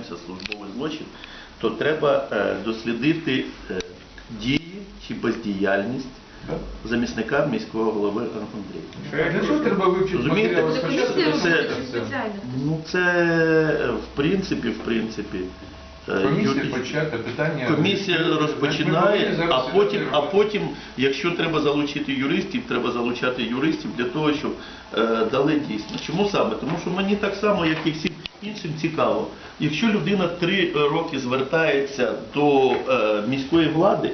називаємося службовий злочин, то треба е, дослідити е, дії чи бездіяльність замісника міського голови Андрія. Для чого треба вивчити Розумієте? матеріали Це? Ну це е, в принципі, в принципі. Е, Комісія почати питання. Комісія розпочинає, а потім, а потім, якщо треба залучити юристів, треба залучати юристів для того, щоб е, дали дійсно. Чому саме? Тому що мені так само, як і всім іншим, цікаво. Якщо людина три роки звертається до е, міської влади,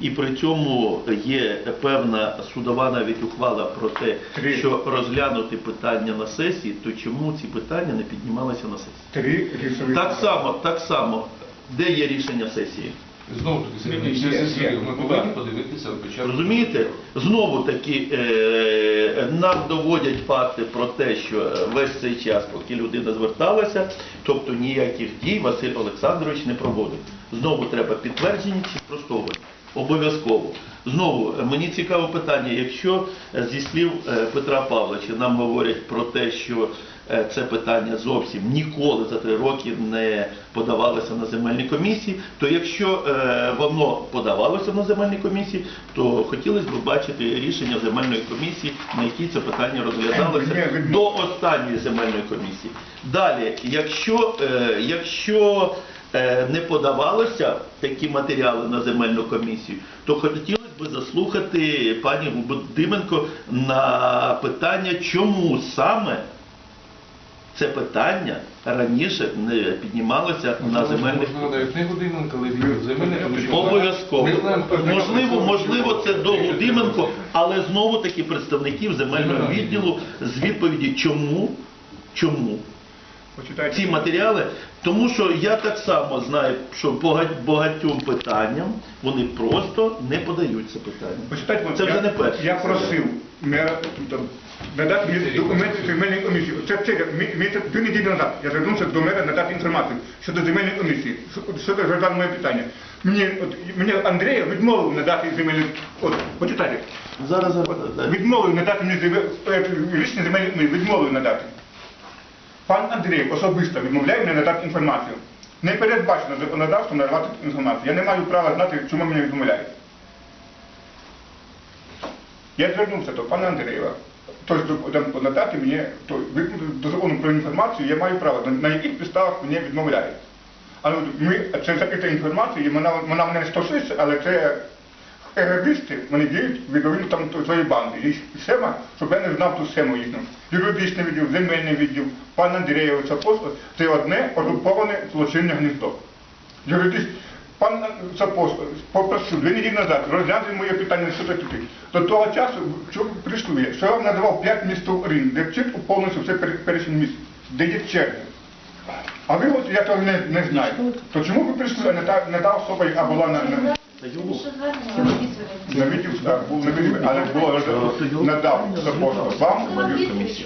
і при цьому є певна судова навіть ухвала про те, Три. що розглянути питання на сесії, то чому ці питання не піднімалися на сесії? Три рішові. Так само, так само, де є рішення сесії? Знову таки, Сергій, є, Ми повинні подивитися початку. Розумієте? Знову таки е, нам доводять факти про те, що весь цей час, поки людина зверталася, тобто ніяких дій Василь Олександрович не проводив. Знову треба підтвердження чи спростовування. Обов'язково. Знову е, мені цікаве питання, якщо е, зі слів е, Петра Павловича нам говорять про те, що це питання зовсім ніколи за три роки не подавалося на земельні комісії, то якщо воно подавалося на земельні комісії, то хотілося б бачити рішення земельної комісії, на якій це питання розглядалося до останньої земельної комісії. Далі, якщо, якщо не подавалося такі матеріали на земельну комісію, то хотілося б заслухати пані Губодименко на питання, чому саме це питання раніше не піднімалося на земельних не Гудименко, але і земельна. Обов'язково. Можливо, можливо, це до Гудименко, але знову таки представників земельного Земельного відділу з відповіді, чому, чому Почитайте. ці матеріали, тому що я так само знаю, що багатьом питанням вони просто не подають це питання. Почитайте, Це вже не перше. Я просив мера там, надати мені документи земельної комісії. Це, це місяць, дві неділі назад. Я звернувся до мера надати інформацію щодо земельної комісії. Що- Щодо розгляду моє питання. Мені, от, мені Андрія відмовив надати земельну... От, почитайте. Зараз, зараз, зараз. Відмовив надати мені земель- е, рішення. Відмовив надати. Пан Андрій особисто відмовляє мені надати інформацію. Не передбачено законодавством надавати інформацію. Я не маю права знати, чому мені відмовляють. Я звернувся до пана Андрієва. Тобто надати мені від- до закону про інформацію, я маю право, на, яких підставах мені відмовляють. Але ми, це закрита інформація, вона, вона мене стосується, але це егребісти, вони діють відповідно там своєї банди. І схема, щоб я не знав ту схему їхню. Юридичний відділ, земельний відділ, пан Андрієв, це просто це одне огруповане злочинне гніздо. Юридичний. Пан Сапостол, попрошу, дві неділі назад розглянути моє питання що таке. До того часу, що прийшли, що я вам надавав 5 міст Рим, де чітко повністю все пере- перечень міст, де є черги. А ви от я того не, не знаю. То чому ви прийшли, а не та, не та особа, яка була на, на, Та на відділ, так, був на відділ, але було надав Сапостол вам. Так хвилюєте?